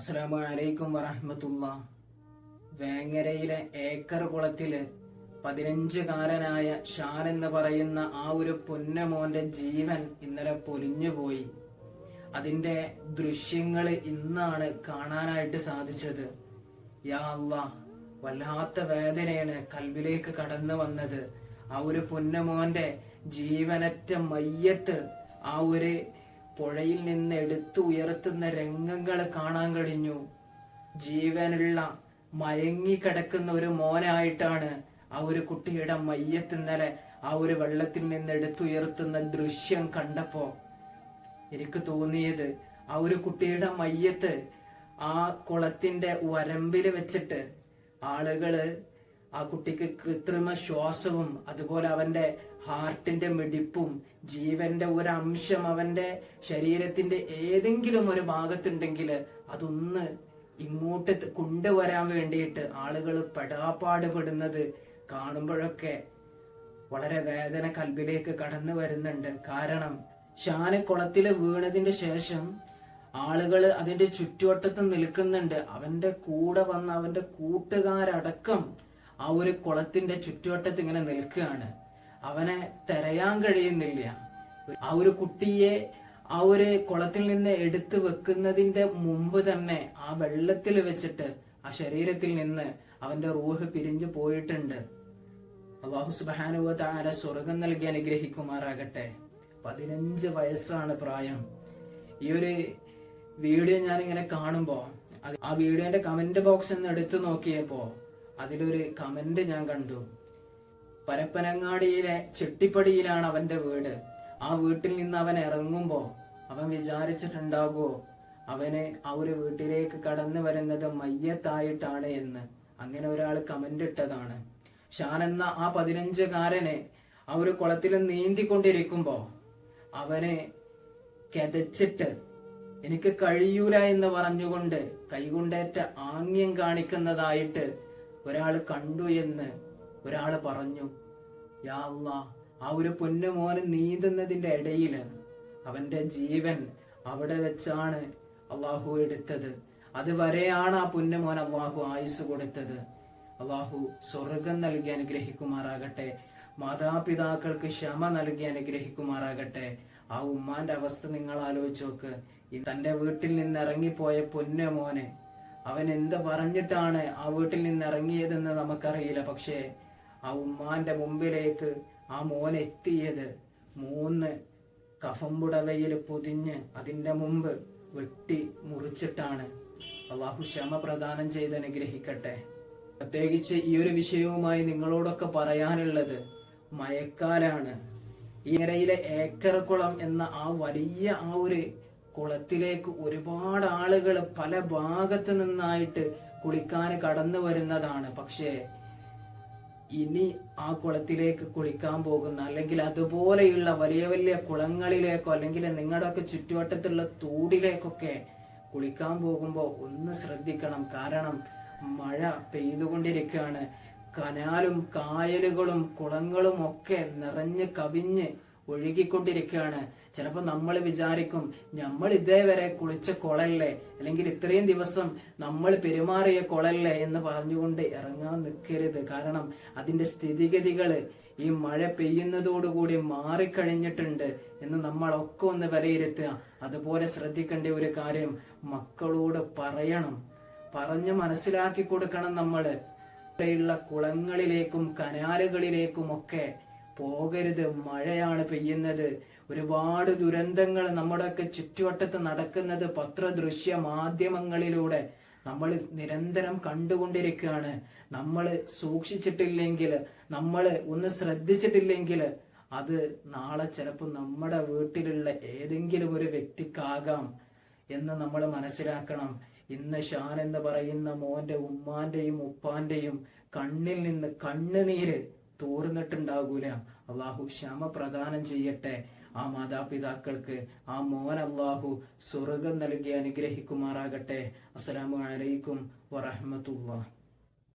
അസ്സലാമു അലൈക്കും വറഹമത്തുള്ള. വേങ്ങരയിലെ ഏക്കർ കുളത്തിൽ പതിനഞ്ചുകാരനായ ഷാൻ എന്ന് പറയുന്ന ആ ഒരു പൊന്നമോന്റെ ജീവൻ ഇന്നലെ പൊലിഞ്ഞുപോയി അതിന്റെ ദൃശ്യങ്ങൾ ഇന്നാണ് കാണാനായിട്ട് സാധിച്ചത്. യാ അല്ലാ വല്ലാത്ത വേദനയാണ് കൽവിലേക്ക് കടന്നു വന്നത്. ആ ഒരു പൊന്നമോന്റെ ജീവനറ്റ മയ്യത്ത് ആ ഒരു പുഴയിൽ നിന്ന് എടുത്തു ഉയർത്തുന്ന രംഗങ്ങൾ കാണാൻ കഴിഞ്ഞു. ജീവനുള്ള മയങ്ങിക്കിടക്കുന്ന ഒരു മോനായിട്ടാണ് ആ ഒരു കുട്ടിയുടെ മയ്യത്ത് ഇന്നലെ ആ ഒരു വെള്ളത്തിൽ നിന്ന് എടുത്തുയർത്തുന്ന ദൃശ്യം കണ്ടപ്പോ എനിക്ക് തോന്നിയത് ആ ഒരു കുട്ടിയുടെ മയ്യത്ത് ആ കുളത്തിന്റെ വരമ്പിൽ വെച്ചിട്ട് ആളുകൾ ആ കുട്ടിക്ക് കൃത്രിമ ശ്വാസവും അതുപോലെ അവന്റെ ഹാർട്ടിന്റെ മിടിപ്പും ജീവന്റെ ഒരു അംശം അവന്റെ ശരീരത്തിന്റെ ഏതെങ്കിലും ഒരു ഭാഗത്തുണ്ടെങ്കിൽ അതൊന്ന് ഇങ്ങോട്ട് കൊണ്ടുവരാൻ വേണ്ടിയിട്ട് ആളുകൾ പെടാപ്പാടുപെടുന്നത് കാണുമ്പോഴൊക്കെ വളരെ വേദന കൽബിലേക്ക് കടന്നു വരുന്നുണ്ട്. കാരണം ഷാന് കുളത്തിൽ വീണതിന്റെ ശേഷം ആളുകൾ അതിന്റെ ചുറ്റുവട്ടത്ത് നിൽക്കുന്നുണ്ട്. അവന്റെ കൂടെ വന്ന അവന്റെ കൂട്ടുകാരടക്കം ആ ഒരു കുളത്തിന്റെ ചുറ്റുവട്ടത്ത് ഇങ്ങനെ നിൽക്കുകയാണ്. അവനെ തെരയാൻ കഴിയുന്നില്ല. ആ ഒരു കുട്ടിയെ ആ ഒരു കുളത്തിൽ നിന്ന് എടുത്തു വെക്കുന്നതിന്റെ മുമ്പ് തന്നെ ആ വെള്ളത്തിൽ വെച്ചിട്ട് ആ ശരീരത്തിൽ നിന്ന് അവന്റെ റൂഹ് പിരിഞ്ഞു പോയിട്ടുണ്ട്. അള്ളാഹു സുബാനുവ താര സ്വർഗം നൽകി അനുഗ്രഹിക്കുമാറാകട്ടെ. പതിനഞ്ച് വയസ്സാണ് പ്രായം. ഈ ഒരു വീഡിയോ ഞാൻ ഇങ്ങനെ കാണുമ്പോ ആ വീഡിയോന്റെ കമന്റ് ബോക്സ് എന്ന് എടുത്തു നോക്കിയപ്പോ അതിലൊരു കമന്റ് ഞാൻ കണ്ടു. പരപ്പനങ്ങാടിയിലെ ചെട്ടിപ്പടിയിലാണ് അവന്റെ വീട്. ആ വീട്ടിൽ നിന്ന് അവൻ ഇറങ്ങുമ്പോ അവൻ വിചാരിച്ചിട്ടുണ്ടാകുമോ അവന് ആ ഒരു വീട്ടിലേക്ക് കടന്നു വരുന്നത് മയ്യത്തായിട്ടാണ് എന്ന്. അങ്ങനെ ഒരാൾ കമന്റ് ഇട്ടതാണ്. ഷാൻ എന്ന ആ പതിനഞ്ചുകാരനെ ആ ഒരു കുളത്തിൽ നീന്തിക്കൊണ്ടിരിക്കുമ്പോ അവനെ കെതച്ചിട്ട് എനിക്ക് കഴിയൂല എന്ന് പറഞ്ഞുകൊണ്ട് കൈകൊണ്ടേറ്റ ആംഗ്യം കാണിക്കുന്നതായിട്ട് ഒരാൾ കണ്ടു എന്ന് ഒരാൾ പറഞ്ഞു യാ ആ ഒരു പൊന്നുമോന് നീന്തുന്നതിന്റെ ഇടയിൽ അവന്റെ ജീവൻ അവിടെ വെച്ചാണ് അള്ളാഹു എടുത്തത്. അതുവരെയാണ് ആ പൊന്നുമോൻ അള്ളാഹു ആയുസ് കൊടുത്തത്. അള്ളാഹു സ്വർഗം നൽകി അനുഗ്രഹിക്കുമാറാകട്ടെ മാതാപിതാക്കൾക്ക് ക്ഷമ നൽകി അനുഗ്രഹിക്കുമാറാകട്ടെ. ആ ഉമ്മാന്റെ അവസ്ഥ നിങ്ങൾ ആലോചിച്ച് നോക്ക്. തന്റെ വീട്ടിൽ നിന്ന് ഇറങ്ങിപ്പോയ പൊന്നു മോനെ അവൻ എന്ത് പറഞ്ഞിട്ടാണ് ആ വീട്ടിൽ നിന്ന് ഇറങ്ങിയതെന്ന് നമുക്കറിയില്ല. പക്ഷേ ആ ഉമ്മാന്റെ മുമ്പിലേക്ക് ആ മോൻ എത്തിയത് മൂന്ന് കഫമ്പുടവയിൽ പൊതിഞ്ഞ് അതിന്റെ മുമ്പ് വെട്ടി മുറിച്ചിട്ടാണ്. അള്ളാഹു ക്ഷമ പ്രദാനം ചെയ്ത് അനുഗ്രഹിക്കട്ടെ. പ്രത്യേകിച്ച് ഈ ഒരു വിഷയവുമായി നിങ്ങളോടൊക്കെ പറയാനുള്ളത് മയക്കാലാണ്. ഈ ഇരയിലെ ഏക്കറക്കുളം എന്ന ആ വലിയ ആ ഒരു കുളത്തിലേക്ക് ഒരുപാട് ആളുകൾ പല ഭാഗത്ത് നിന്നായിട്ട് കുളിക്കാൻ കടന്നു വരുന്നതാണ്. പക്ഷേ ഇനി ആ കുളത്തിലേക്ക് കുളിക്കാൻ പോകുന്ന അല്ലെങ്കിൽ അതുപോലെയുള്ള വലിയ വലിയ കുളങ്ങളിലേക്കോ അല്ലെങ്കിൽ നിങ്ങളുടെയൊക്കെ ചുറ്റുവട്ടത്തുള്ള തോടിലേക്കൊക്കെ കുളിക്കാൻ പോകുമ്പോൾ ഒന്ന് ശ്രദ്ധിക്കണം. കാരണം മഴ പെയ്തുകൊണ്ടിരിക്കുകയാണ്. കനാലും കായലുകളും കുളങ്ങളും ഒക്കെ നിറഞ്ഞ് കവിഞ്ഞ് ഒഴുകിക്കൊണ്ടിരിക്കുകയാണ്. ചിലപ്പോൾ നമ്മൾ വിചാരിക്കും നമ്മൾ ഇതേവരെ കുളിച്ച കുളല്ലേ? അല്ലെങ്കിൽ ഇത്രയും ദിവസം നമ്മൾ പെരുമാറിയ കുളല്ലേ? എന്ന് പറഞ്ഞുകൊണ്ട് ഇറങ്ങാൻ നിൽക്കരുത് കാരണം അതിന്റെ സ്ഥിതിഗതികൾ ഈ മഴ പെയ്യുന്നതോടുകൂടി മാറിക്കഴിഞ്ഞിട്ടുണ്ട് എന്ന് നമ്മളൊക്കെ ഒന്ന് വിലയിരുത്തുക. അതുപോലെ ശ്രദ്ധിക്കേണ്ട ഒരു കാര്യം മക്കളോട് പറയണം. പറഞ്ഞ് മനസ്സിലാക്കി കൊടുക്കണം നമ്മൾ. ഇവിടെയുള്ള കുളങ്ങളിലേക്കും കനാലുകളിലേക്കും ഒക്കെ പോകരുത് മഴയാണ് പെയ്യുന്നത്. ഒരുപാട് ദുരന്തങ്ങൾ നമ്മുടെയൊക്കെ ചുറ്റുവട്ടത്ത് നടക്കുന്നത് പത്രദൃശ്യ മാധ്യമങ്ങളിലൂടെ. നമ്മൾ നിരന്തരം കണ്ടുകൊണ്ടിരിക്കുകയാണ്. നമ്മൾ സൂക്ഷിച്ചിട്ടില്ലെങ്കിൽ നമ്മൾ ഒന്ന് ശ്രദ്ധിച്ചിട്ടില്ലെങ്കിൽ അത് നാളെ ചിലപ്പോൾ നമ്മുടെ വീട്ടിലുള്ള ഏതെങ്കിലും ഒരു വ്യക്തിക്കാകാം എന്ന് നമ്മൾ മനസ്സിലാക്കണം. ഇന്ന് ഷാൻ എന്ന് പറയുന്ന മോന്റെ ഉമ്മാന്റെയും ഉപ്പാന്റെയും കണ്ണിൽ നിന്ന് കണ്ണുനീര് തോർന്നിട്ടുണ്ടാകൂല. അള്ളാഹു ക്ഷമ പ്രദാനം ചെയ്യട്ടെ. ആ മാതാപിതാക്കൾക്ക് ആ മോൻ അള്ളാഹു സ്വർഗം നൽകി അനുഗ്രഹിക്കുമാറാകട്ടെ. അസ്സലാമു അലൈക്കും വറഹ്മത്തുള്ളാഹി.